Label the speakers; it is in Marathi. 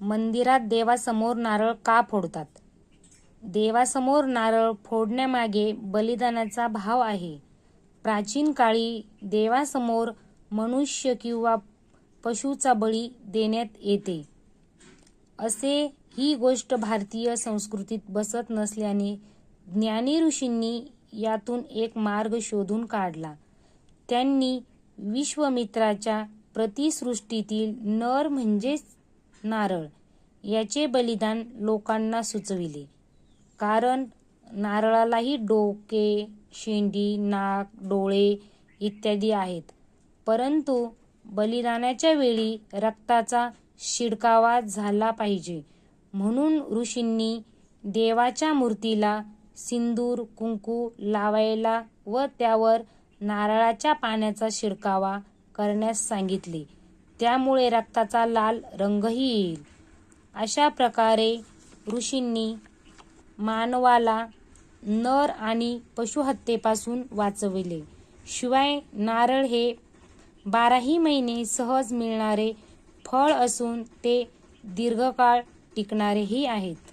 Speaker 1: मंदिरात देवासमोर नारळ का फोडतात? देवासमोर नारळ फोडण्यामागे बलिदानाचा भाव आहे. प्राचीन काळी देवासमोर मनुष्य किंवा पशुचा बळी देण्यात येते. असे ही गोष्ट भारतीय संस्कृतीत बसत नसल्याने ज्ञानी ऋषींनी यातून एक मार्ग शोधून काढला. त्यांनी विश्वमित्राच्या प्रतिसृष्टीतील नर म्हणजेच नारळ. याचे बलिदान लोकांना सुचविले. कारण नारळालाही डोके शेंडी नाक डोळे इत्यादी आहेत. परंतु बलिदानाच्या वेळी रक्ताचा शिडकावा झाला पाहिजे. म्हणून ऋषींनी देवाच्या मूर्तीला सिंदूर कुंकू लावायला व त्यावर नारळाच्या पाण्याचा शिडकावा करण्यास सांगितले. त्यामुळे रक्ताचा लाल रंगही येईल. अशा प्रकारे ऋषींनी मानवाला नर आणि पशुहत्येपासून वाचविले. शिवाय नारळ हे बाराही महिने सहज मिळणारे फळ असून ते दीर्घकाळ टिकणारेही आहेत.